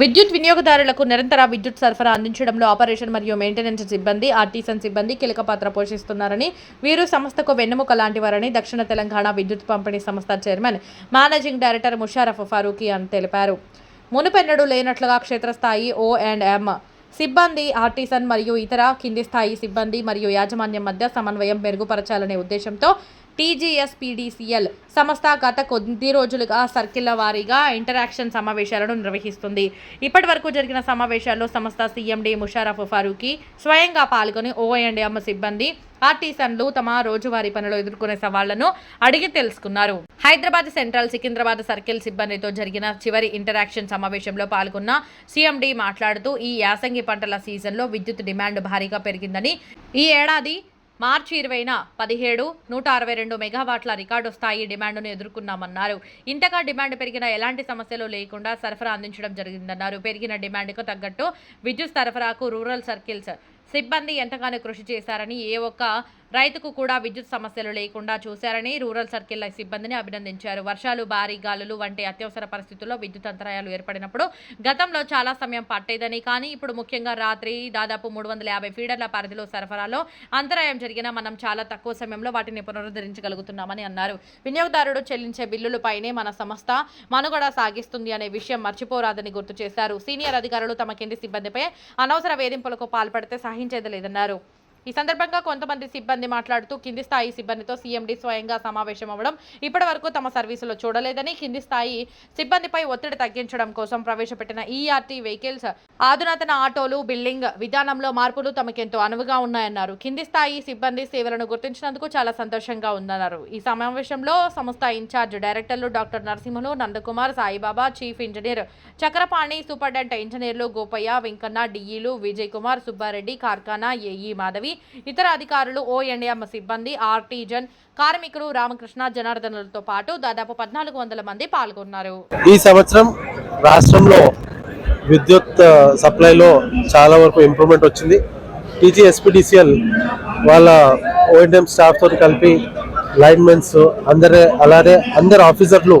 విద్యుత్ వినియోగదారులకు నిరంతర విద్యుత్ సరఫరా అందించడంలో ఆపరేషన్ మరియు మెయింటెనెన్స్ సిబ్బంది ఆర్టీసన్ సిబ్బంది కీలక పాత్ర పోషిస్తున్నారని వీరు సంస్థకు వెన్నెముక లాంటివారని దక్షిణ తెలంగాణ విద్యుత్ పంపిణీ సంస్థ chairman managing director Musharraf Farooqui అని తెలిపారు. మునుపెన్నడూ లేనట్లుగా క్షేత్రస్థాయి ఓ అండ్ ఎం సిబ్బంది ఆర్టిసన్ మరియు ఇతర కింది స్థాయి సిబ్బంది మరియు యాజమాన్యం మధ్య సమన్వయం మెరుగుపరచాలనే ఉద్దేశంతో టీజీఎస్పీడీసీఎల్ సంస్థ గత కొద్ది రోజులుగా సర్కిల్ల వారీగా ఇంటరాక్షన్ సమావేశాలను నిర్వహిస్తుంది. ఇప్పటి వరకు జరిగిన సమావేశాల్లో సంస్థ సీఎండీ ముషారఫ్ ఫారూఖీ స్వయంగా పాల్గొని ఓఎండ్ఎం సిబ్బంది ఆర్టీసన్లు తమ రోజువారీ పనులు ఎదుర్కొనే సవాళ్ళను అడిగి తెలుసుకున్నారు. హైదరాబాద్ సెంట్రల్ సికింద్రాబాద్ సర్కిల్ సిబ్బందితో జరిగిన చివరి ఇంటరాక్షన్ సమావేశంలో పాల్గొన్న సీఎండీ మాట్లాడుతూ ఈ యాసంగి పంటల సీజన్లో విద్యుత్ డిమాండ్ భారీగా పెరిగిందని ఈ ఏడాది మార్చి ఇరవైన పదిహేడు నూట అరవై రెండు మెగావాట్ల రికార్డు స్థాయి డిమాండ్ను ఎదుర్కొన్నామన్నారు. ఇంతగా డిమాండ్ పెరిగిన ఎలాంటి సమస్యలు లేకుండా సరఫరా అందించడం జరిగిందన్నారు. పెరిగిన డిమాండ్కు తగ్గట్టు విద్యుత్ సరఫరాకు రూరల్ సర్కిల్స్ సిబ్బంది ఎంతగానో కృషి చేశారని ఏ ఒక్క రైతుకు కూడా విద్యుత్ సమస్యలు లేకుండా చూశారని రూరల్ సర్కిల్ సిబ్బందిని అభినందించారు. వర్షాలు భారీ గాలులు వంటి అత్యవసర పరిస్థితుల్లో విద్యుత్ అంతరాయాలు ఏర్పడినప్పుడు గతంలో చాలా సమయం పట్టేదని కానీ ఇప్పుడు ముఖ్యంగా రాత్రి దాదాపు మూడు వందల యాభై ఫీడర్ల పరిధిలో సరఫరాలో అంతరాయం జరిగినా మనం చాలా తక్కువ సమయంలో వాటిని పునరుద్ధరించగలుగుతున్నామని అన్నారు. వినియోగదారుడు చెల్లించే బిల్లులపైనే మన సంస్థ మనుగడ సాగిస్తుంది అనే విషయం మర్చిపోరాదని గుర్తు చేశారు. సీనియర్ అధికారులు తమ కింది సిబ్బందిపై అనవసర వేధింపులకు పాల్పడితే సహాయ సహించేది లేదన్నారు ఈ సందర్భంగా కొంతమంది సిబ్బంది మాట్లాడుతూ కింది స్థాయి సిబ్బందితో సీఎండీ స్వయంగా సమావేశం అవ్వడం ఇప్పటి వరకు తమ సర్వీసులో చూడలేదని కింది స్థాయి సిబ్బందిపై ఒత్తిడి తగ్గించడం కోసం ప్రవేశపెట్టిన ఈఆర్టీ వెహికల్స్ ఆధునాతన ఆటోలు బిల్డింగ్ విధానంలో మార్పులు తమకెంతో అనువుగా ఉన్నాయన్నారు. కింది స్థాయి సిబ్బంది సేవలను గుర్తించినందుకు చాలా సంతోషంగా ఉందన్నారు. ఈ సమావేశంలో సంస్థ ఇన్ఛార్జ్ డైరెక్టర్లు doctor Narasimhulu Nandakumar Saibaba chief engineer Chakrapani superintendent ఇంజనీర్లు గోపయ్య వెంకన్న డిఈలు విజయ్ కుమార్ సుబ్బారెడ్డి కార్ఖానా ఏఈ మాధవి ఇతర అధికారులు ఓఎండ్ఎం సిబ్బంది ఆర్టీజన్ కార్మికులు రామకృష్ణ జనార్దనులతో పాటు దాదాపు పద్నాలుగు వందల మంది పాల్గొన్నారు. ఈ సంవత్సరం రాష్ట్రంలో విద్యుత్ సప్లైలో చాలా వరకు ఇంప్రూవ్మెంట్ వచ్చింది. టీజీఎస్పీడీసీఎల్ వాళ్ళ ఓఎన్ఎం స్టాఫ్తో కలిపి లైన్మెన్స్ అందరే అలానే అందరు ఆఫీసర్లు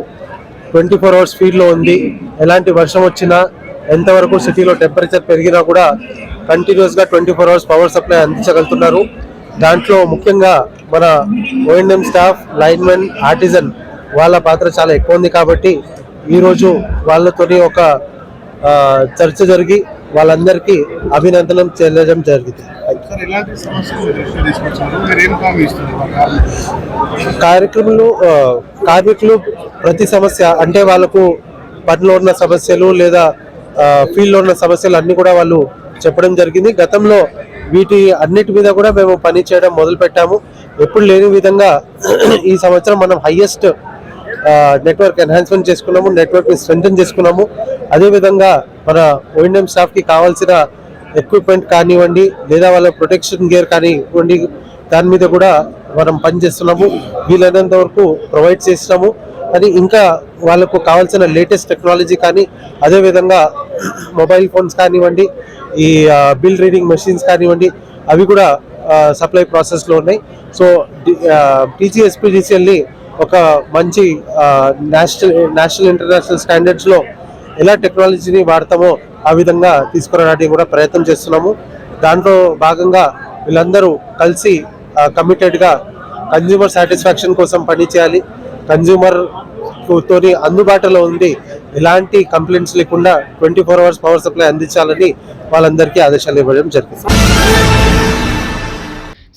ట్వంటీ ఫోర్ అవర్స్ స్పీడ్లో ఉంది. ఎలాంటి వర్షం వచ్చినా ఎంతవరకు సిటీలో టెంపరేచర్ పెరిగినా కూడా కంటిన్యూస్గా twenty four hours power supply అందించగలుగుతున్నారు. దాంట్లో ముఖ్యంగా మన ఓఎన్ఎం స్టాఫ్ లైన్మెన్ ఆర్టిజన్ వాళ్ళ పాత్ర చాలా ఎక్కువ ఉంది కాబట్టి ఈరోజు వాళ్ళతోని ఒక చర్చ జరిగి వాళ్ళందరికీ అభినందనం చెల్లడం జరిగింది. ఆ, కార్మికులు ప్రతి సమస్య అంటే వాళ్ళకు పనిలో ఉన్న సమస్యలు లేదా ఫీల్డ్లో ఉన్న సమస్యలు అన్ని కూడా వాళ్ళు చెప్పడం జరిగింది. గతంలో వీటి అన్నిటి మీద కూడా మేము పని చేయడం మొదలు పెట్టాము ఎప్పుడు లేని విధంగా ఈ సంవత్సరం మనం హయ్యెస్ట్ నెట్వర్క్ ఎన్హాన్స్మెంట్ చేసుకున్నాము నెట్వర్క్ స్ట్రెంథన్ చేసుకున్నాము. అదేవిధంగా మన ఓఎన్ఎం స్టాఫ్కి కావాల్సిన ఎక్విప్మెంట్ కానివ్వండి లేదా వాళ్ళ ప్రొటెక్షన్ గేర్ కానివ్వండి దాని మీద కూడా మనం పని చేస్తున్నాము. వీలైనంత వరకు ప్రొవైడ్ చేస్తున్నాము. అని ఇంకా వాళ్ళకు కావాల్సిన లేటెస్ట్ టెక్నాలజీ కానీ అదేవిధంగా మొబైల్ ఫోన్స్ కానివ్వండి ఈ బిల్ రీడింగ్ మెషిన్స్ కానివ్వండి అవి కూడా సప్లై ప్రాసెస్లో ఉన్నాయి. సో టీజీఎస్పీడీసీఎల్ని ఒక మంచి నేషనల్ నేషనల్ ఇంటర్నేషనల్ స్టాండర్డ్స్లో ఎలా టెక్నాలజీని వాడతామో ఆ విధంగా తీసుకురావడానికి కూడా ప్రయత్నం చేస్తున్నాము. దాంట్లో భాగంగా వీళ్ళందరూ కలిసి కమిటెడ్గా కన్జ్యూమర్ సాటిస్ఫాక్షన్ కోసం పనిచేయాలి. కన్జ్యూమర్ తోని అందుబాటులో ఉంది ఎలాంటి కంప్లైంట్స్ లేకుండా twenty four hours power supply అందించాలని వాళ్ళందరికీ ఆదేశాలు ఇవ్వడం జరిగింది.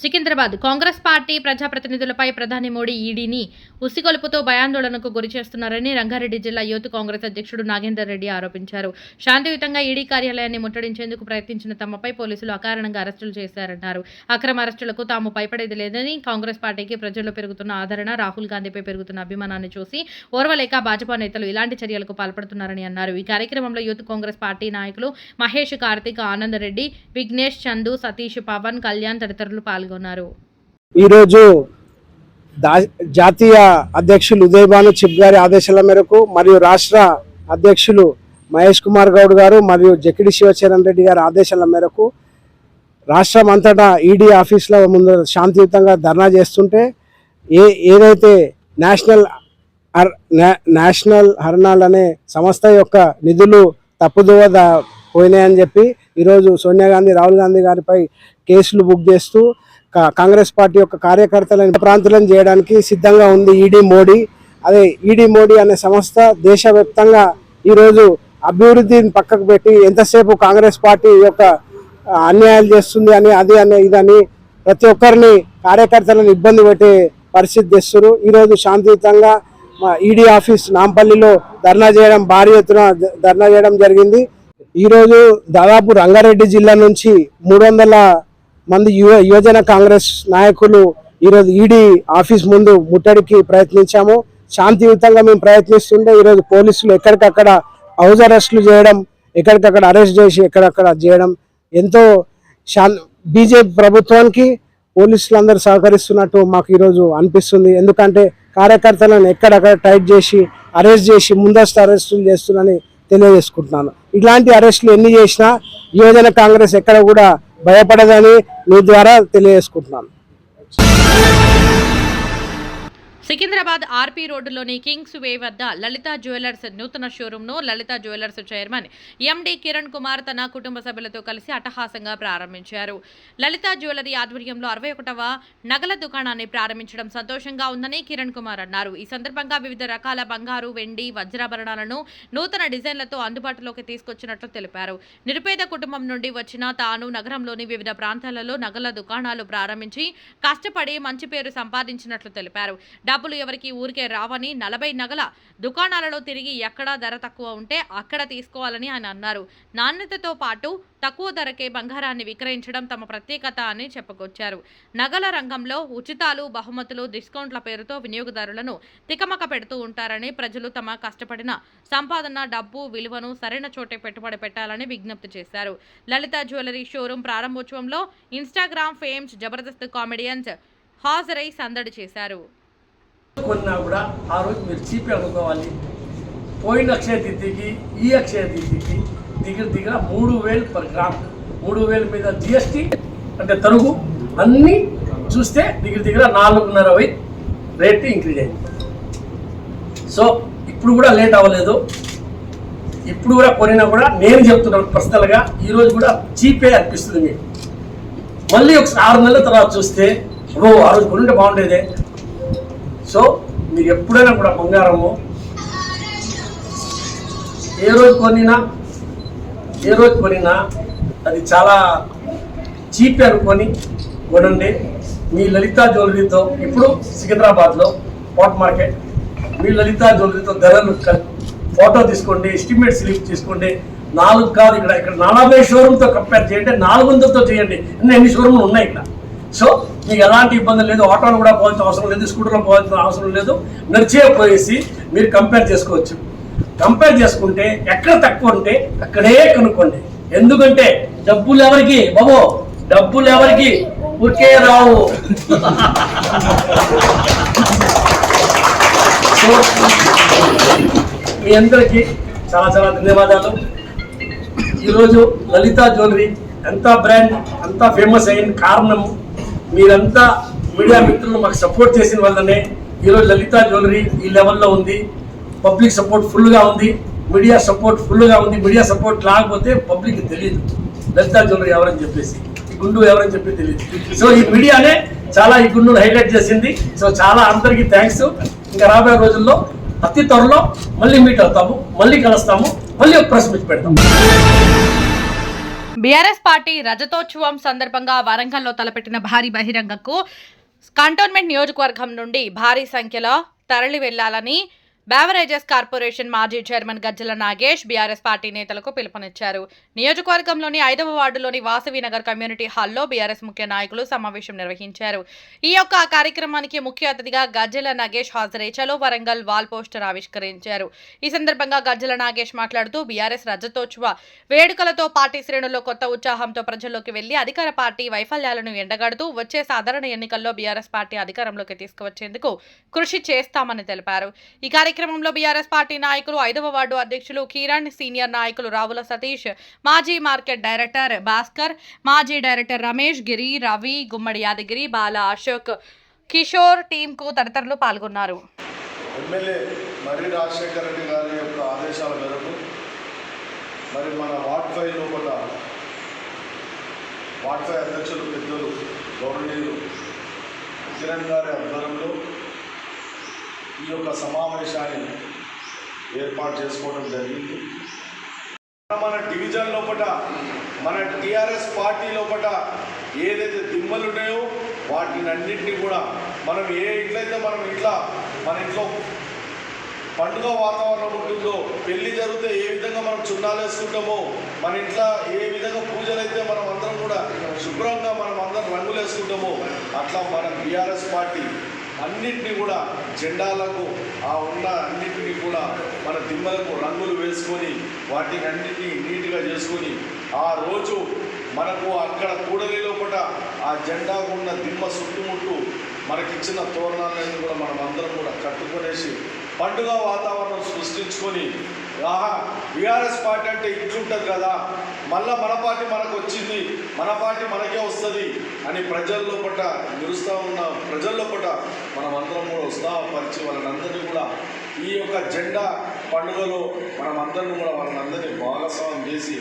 సికింద్రాబాద్. కాంగ్రెస్ పార్టీ ప్రజాప్రతినిధులపై ప్రధాని మోడీ ఈడీని ఉసిగొలుపుతో భయాందోళనకు గురి చేస్తున్నారని రంగారెడ్డి జిల్లా యూత్ కాంగ్రెస్ అధ్యక్షుడు నాగేందర్ రెడ్డి ఆరోపించారు. శాంతియుతంగా ఈడీ కార్యాలయాన్ని ముట్టడించేందుకు ప్రయత్నించిన తమపై పోలీసులు అకారణంగా అరెస్టులు చేశారన్నారు. అక్రమ అరెస్టులకు తాము భయపడేది లేదని కాంగ్రెస్ పార్టీకి ప్రజల్లో పెరుగుతున్న ఆదరణ రాహుల్ గాంధీపై పెరుగుతున్న అభిమానాన్ని చూసి ఓర్వలేక భాజపా నేతలు ఇలాంటి చర్యలకు పాల్పడుతున్నారని అన్నారు. ఈ కార్యక్రమంలో యూత్ కాంగ్రెస్ పార్టీ నాయకులు మహేష్ కార్తిక్ ఆనందరెడ్డి విఘ్నేష్ చందు సతీష్ పవన్ కళ్యాణ్ తదితరులు పాల్గొన్నారు. ఈరోజు దా జాతీయ అధ్యక్షులు ఉదయ్ భాను చిప్ గారి ఆదేశాల మేరకు మరియు రాష్ట్ర అధ్యక్షులు మహేష్ కుమార్ గౌడ్ గారు మరియు జకిడి శివచరణ్ రెడ్డి గారి ఆదేశాల మేరకు రాష్ట్రం అంతటా ఈడీ ఆఫీసుల ముందు శాంతియుతంగా ధర్నా చేస్తుంటే ఏ ఏదైతే నేషనల్ నేషనల్ హర్నాల్ అనే సంస్థ యొక్క నిధులు తప్పుదోవ పోయినాయని చెప్పి ఈరోజు సోనియా గాంధీ రాహుల్ గాంధీ గారిపై కేసులు బుక్ చేస్తూ కాంగ్రెస్ పార్టీ యొక్క కార్యకర్తలను ప్రాంతులను చేయడానికి సిద్ధంగా ఉంది ఈడీ మోడీ. అదే ఈడీ మోడీ అనే సంస్థ దేశవ్యాప్తంగా ఈరోజు అభివృద్ధిని పక్కకు పెట్టి ఎంతసేపు కాంగ్రెస్ పార్టీ యొక్క అన్యాయాలు చేస్తుంది అని అది అని ఇదని ప్రతి ఒక్కరిని కార్యకర్తలను ఇబ్బంది పెట్టే పరిస్థితి తెస్తున్నారు ఈరోజు శాంతియుతంగా మా ఈడీ ఆఫీస్ నాంపల్లిలో ధర్నా చేయడం భారీ ఎత్తున ధర్నా చేయడం జరిగింది. ఈరోజు దాదాపు రంగారెడ్డి జిల్లా నుంచి మూడు వందల మంది యువ యువజన కాంగ్రెస్ నాయకులు ఈరోజు ఈడీ ఆఫీస్ ముందు ముట్టడికి ప్రయత్నించాము. శాంతియుతంగా మేము ప్రయత్నిస్తుంటే ఈరోజు పోలీసులు ఎక్కడికక్కడ హౌస్ అరెస్టులు చేయడం ఎక్కడికక్కడ అరెస్ట్ చేసి ఎక్కడక్కడ చేయడం ఎంతో శాన్ బీజేపీ ప్రభుత్వానికి పోలీసులందరూ సహకరిస్తున్నట్టు మాకు ఈరోజు అనిపిస్తుంది. ఎందుకంటే కార్యకర్తలను ఎక్కడక్కడ టైట్ చేసి అరెస్ట్ చేసి ముందస్తు అరెస్టులు చేస్తున్నారని తెలియజేసుకుంటున్నాను. ఇలాంటి అరెస్టులు ఎన్ని చేసినా యువజన కాంగ్రెస్ ఎక్కడ కూడా భయపడదని మీ ద్వారా తెలియజేసుకుంటున్నాను. సికింద్రాబాద్ ఆర్పీ రోడ్డులోని కింగ్స్ వే వద్ద లలిత జ్యువెలర్స్ నూతన షోరూంను Lalitha jewellers chairman MD Kiran Kumar తన కుటుంబ సభ్యులతో కలిసి అట్టహాసంగా ప్రారంభించారు. లలిత జ్యువెలరీ ఆధ్వర్యంలో అరవై ఒకటవ నగల దుకాణాన్ని ప్రారంభించడం సంతోషంగా ఉందని కిరణ్ కుమార్ అన్నారు. ఈ సందర్భంగా వివిధ రకాల బంగారు వెండి వజ్రాభరణాలను నూతన డిజైన్లతో అందుబాటులోకి తీసుకొచ్చినట్లు తెలిపారు. నిరుపేద కుటుంబం నుండి వచ్చిన తాను నగరంలోని వివిధ ప్రాంతాలలో నగల దుకాణాలు ప్రారంభించి కష్టపడి మంచి పేరు సంపాదించినట్లు తెలిపారు. డబ్బులు ఎవరికి ఊరికే రావని నలభై నగల దుకాణాలలో తిరిగి ఎక్కడ ధర తక్కువ ఉంటే అక్కడ తీసుకోవాలని ఆయన అన్నారు. నాణ్యతతో పాటు తక్కువ ధరకే బంగారాన్ని విక్రయించడం తమ ప్రత్యేకత అని చెప్పుకొచ్చారు. నగల రంగంలో ఉచితాలు బహుమతులు డిస్కౌంట్ల పేరుతో వినియోగదారులను తికమక పెడుతూ ఉంటారని ప్రజలు తమ కష్టపడిన సంపాదన డబ్బు విలువను సరైన చోటే పెట్టుబడి పెట్టాలని విజ్ఞప్తి చేశారు. లలిత జ్యువెలరీ షోరూం ప్రారంభోత్సవంలో ఇన్స్టాగ్రామ్ ఫేమ్స్ జబర్దస్త్ కామెడియన్స్ హాజరై సందడి చేశారు. కొన్నా కూడా ఆ రోజు మీరు చీపే అనుకోవాలి. పోయిన అక్షయ తిథికి ఈ అక్షయ తిథికి దిగిన దిగిన మూడు వేలు పర్ గ్రామ్. మూడు వేల మీద జిఎస్టీ అంటే తరుగు అన్నీ చూస్తే దిగిన దిగిన నాలుగున్నర వై రేట్ ఇంక్రీజ్ అయింది. సో ఇప్పుడు కూడా లేట్ అవ్వలేదు. ఇప్పుడు కూడా కొనినా కూడా నేను చెప్తున్నాను పర్సనల్గా ఈరోజు కూడా చీపే అనిపిస్తుంది మీకు. మళ్ళీ ఒక ఆరు నెలల తర్వాత చూస్తే ఓ ఆ రోజు కొనుంటే బాగుండేదే. సో మీరు ఎప్పుడైనా కూడా బంగారము ఏ రోజు కొనినా ఏ రోజు కొనినా అది చాలా చీప్ అనుకొని కొనండి. మీ లలితా జ్యువెలరీతో ఇప్పుడు సికింద్రాబాద్లో పాట్ మార్కెట్. మీ లలితా జ్యువెలరీతో ధరలు ఫోటో తీసుకోండి ఎస్టిమేట్ స్లిప్ తీసుకోండి. నాలుగు కాదు ఇక్కడ ఇక్కడ నలభై షోరూమ్తో కంపేర్ చేయండి నాలుగు వందలతో చేయండి. ఇన్ని ఎన్ని షోరూమ్లు ఉన్నాయి ఇక్కడ? సో మీకు ఎలాంటి ఇబ్బంది లేదు ఆటోలో కూడా పోవాల్సిన అవసరం లేదు స్కూటర్లో పోవాల్సిన అవసరం లేదు. నడిచే పోయేసి మీరు కంపేర్ చేసుకోవచ్చు. కంపేర్ చేసుకుంటే ఎక్కడ తక్కువ ఉంటే అక్కడే కనుక్కోండి. ఎందుకంటే డబ్బులు ఎవరికి? బాబు డబ్బులు ఎవరికి? ఊరికే రావు. మీ అందరికీ చాలా చాలా ధన్యవాదాలు. ఈరోజు లలిత జ్యువెలరీ ఎంత బ్రాండ్ అంత ఫేమస్ అయిన కారణం మీరంతా మీడియా మిత్రులు మాకు సపోర్ట్ చేసిన వల్లనే ఈరోజు లలిత జ్యువెలరీ ఈ లెవెల్లో ఉంది. పబ్లిక్ సపోర్ట్ ఫుల్గా ఉంది. మీడియా సపోర్ట్ ఫుల్గా ఉంది. మీడియా సపోర్ట్ లేకపోతే పబ్లిక్ తెలియదు. లలిత జ్యువెలరీ ఎవరని చెప్పేసి. ఈ గుండు ఎవరని చెప్పి తెలియదు. సో ఈ మీడియానే చాలా ఈ గుండును హైలైట్ చేసింది. సో చాలా అందరికీ థ్యాంక్స్ ఇంకా రాబోయే రోజుల్లో అతి త్వరలో మళ్ళీ మీట్ అవుతాము. మళ్ళీ కలుస్తాము. మళ్ళీ ఒక ప్రెస్ మీట్ పెడతాము. బీఆర్ఎస్ పార్టీ రజతోత్సవం సందర్భంగా వరంగల్లో తలపెట్టిన భారీ బహిరంగకు కంటోన్మెంట్ నియోజకవర్గం నుండి భారీ సంఖ్యలో తరలి వెళ్ళాలని బేవరేజెస్ కార్పొరేషన్ మాజీ chairman Gajjala Nagesh BRS party నేతలకు పిలుపునిచ్చారు. నియోజకవర్గంలోని ఐదవ వార్డులోని వాసవి నగర్ కమ్యూనిటీ హాల్లో బీఆర్ఎస్ ముఖ్య నాయకులు సమావేశం నిర్వహించారు. ఈ యొక్క కార్యక్రమానికి ముఖ్య అతిథిగా గజ్జల నాగేష్ హాజరై చలో వరంగల్ వాల్ పోస్టర్ ఆవిష్కరించారు. ఈ సందర్భంగా గజ్జల నాగేష్ మాట్లాడుతూ బీఆర్ఎస్ రజతోత్సవ వేడుకలతో పార్టీ శ్రేణుల్లో కొత్త ఉత్సాహంతో ప్రజల్లోకి వెళ్ళి అధికార పార్టీ వైఫల్యాలను ఎండగడుతూ వచ్చే సాధారణ ఎన్నికల్లో బీఆర్ఎస్ పార్టీ అధికారంలోకి తీసుకువచ్చేందుకు కృషి చేస్తామని తెలిపారు. ఈ కార్యక్రమంలో బీఆర్ఎస్ పార్టీ నాయకులు ఐదవ వార్డు అధ్యక్షులు కిరణ్ సీనియర్ నాయకులు రావుల సతీష్ మాజీ మార్కెట్ డైరెక్టర్ భాస్కర్ మాజీ డైరెక్టర్ రమేష్ గిరి రవి గుమ్మడి యాదగిరి బాల అశోక్ కిషోర్ టీంకు తదితరులు పాల్గొన్నారు. ఎమ్మెల్యే మర్రి రాజశేఖర రెడ్డి గారి యొక్క ఆదేశాల మేరకు మరి మన వార్డ్ ఫైవ్ లోపల వార్డ్ ఫైవ్ అధ్యక్షులు పెద్దలు గౌరవనీయులు కిరణ్ గారి ఆధ్వర్యంలో ఈ యొక్క సమావేశాన్ని ఏర్పాటు చేసుకోవడం జరిగింది. మన డివిజన్ లోపల మన టిఆర్ఎస్ పార్టీ లోపల ఏదైతే దిమ్మలు ఉన్నాయో వాటిని అన్నింటినీ కూడా మనం ఏ ఇంట్లయితే మనం ఇంట్లో మన ఇంట్లో పండుగ వాతావరణం ఉంటుందో పెళ్ళి జరిగితే ఏ విధంగా మనం చున్నాలు వేసుకుంటామో మన ఇంట్లో ఏ విధంగా పూజలు అయితే మనం అందరం కూడా శుభ్రంగా మనం అందరం రంగులు వేసుకుంటామో అట్లా మన బీఆర్ఎస్ పార్టీ అన్నింటినీ కూడా జెండాలకు ఆ ఉన్న అన్నింటినీ కూడా మన దిమ్మలకు రంగులు వేసుకొని వాటిని అన్నింటినీ నీట్గా చేసుకొని ఆ రోజు మనకు అక్కడ కూడలి లోపల ఆ జెండా ఉన్న దిమ్మ చుట్టుముట్టు మనకిచ్చిన తోరణాలన్నీ కూడా మనం అందరం కూడా కట్టుకొనేసి పండుగ వాతావరణం సృష్టించుకొని ఆహా బీఆర్ఎస్ పార్టీ అంటే ఇట్లుంటుంది కదా మళ్ళా మన పార్టీ మనకు వచ్చింది మన పార్టీ మనకే వస్తుంది అని ప్రజల్లో పట్ల నిలుస్తూ ఉన్న ప్రజల్లో పట్ల మనం అందరం కూడా ఉత్సాహపరిచి వాళ్ళందరినీ కూడా ఈ యొక్క జెండా పండుగలో మనం అందరినీ కూడా వాళ్ళందరినీ భాగస్వామ్యం చేసి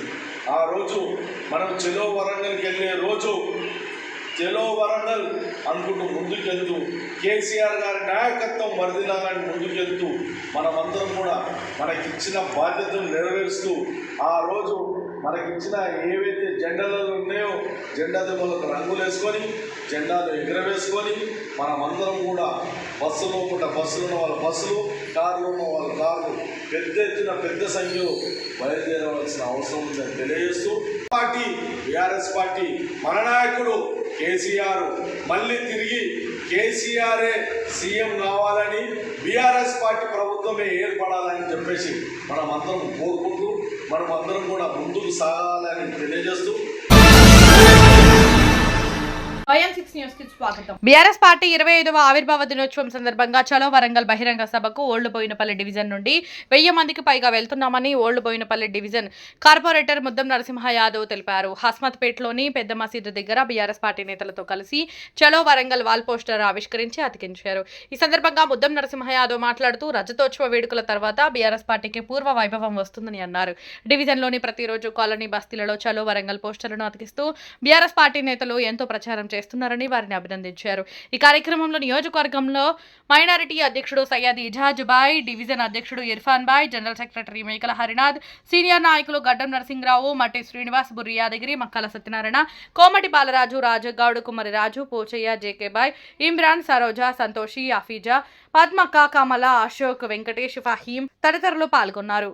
ఆ రోజు మనం చెలో వరంగల్కి వెళ్ళే రోజు జలో వరంగల్ అనుకుంటూ ముందుకెళ్తూ కేసీఆర్ గారి నాయకత్వం వరదిలాలని ముందుకెళ్తూ మనమందరం కూడా మనకిచ్చిన బాధ్యతను నెరవేరుస్తూ ఆ రోజు మనకిచ్చిన ఏవైతే జెండాలలో ఉన్నాయో జెండా దిమ్మలకు రంగులు వేసుకొని జెండాలు ఎగరవేసుకొని మనమందరం కూడా బస్సులో పూట బస్సులు ఉన్న వాళ్ళ బస్సులు కార్లు ఉన్న వాళ్ళ కార్లు పెద్ద ఎత్తున పెద్ద సంఖ్యలో బయలుదేరవలసిన అవసరం ఉందని తెలియజేస్తూ పార్టీ బీఆర్ఎస్ పార్టీ మన నాయకుడు కేసీఆర్ మళ్ళీ తిరిగి కేసీఆరే సీఎం కావాలని బీఆర్ఎస్ పార్టీ ప్రభుత్వమే ఏర్పడాలని చెప్పేసి మనం అందరం కోరుకుంటూ మనం అందరం కూడా ముందుకు సాగాలని తెలియజేస్తూ బీఆర్ఎస్ పార్టీ ఇరవై ఐదవ ఆవిర్భావ దినోత్సవం సందర్భంగా చలో వరంగల్ బహిరంగ సభకు ఓల్డ్ బోయినపల్లి డివిజన్ నుండి వెయ్యి మందికి పైగా వెళ్తున్నామని old Boinpally division corporator Muddam Narasimha Yadav తెలిపారు. హస్మత్పేటలోని పెద్ద మసీదు దగ్గర బీఆర్ఎస్ పార్టీ నేతలతో కలిసి చలో వరంగల్ వాల్ పోస్టర్ ఆవిష్కరించి అతికించారు. ఈ సందర్భంగా ముద్దం నరసింహ యాదవ్ మాట్లాడుతూ రజతోత్సవ వేడుకల తర్వాత బీఆర్ఎస్ పార్టీకి పూర్వ వైభవం వస్తుందని అన్నారు. డివిజన్లోని ప్రతిరోజు కాలనీ బస్తీలలో చలో వరంగల్ పోస్టర్లను అతికిస్తూ బీఆర్ఎస్ పార్టీ నేతలు ఎంతో ప్రచారం చేస్తున్నారని వారిని అభినందించారు. ఈ కార్యక్రమంలో నియోజకవర్గంలో మైనారిటీ అధ్యక్షుడు సయ్యద్ ఇజాజ్ బాయ్ డివిజన్ అధ్యక్షుడు ఇర్ఫాన్ బాయ్ జనరల్ సెక్రటరీ మేకల హరినాథ్ సీనియర్ నాయకులు గడ్డం నరసింహరావు మట్టి శ్రీనివాస్ బుర్రి యాదగిరి మక్కల సత్యనారాయణ కోమటి బాలరాజు రాజగౌడ్ కుమారి రాజు పోచయ్య జేకే బాయ్ ఇమ్రాన్ సరోజా సంతోషి అఫీజా పద్మక్క కమల అశోక్ వెంకటేష్ ఫహీం తదితరులు పాల్గొన్నారు.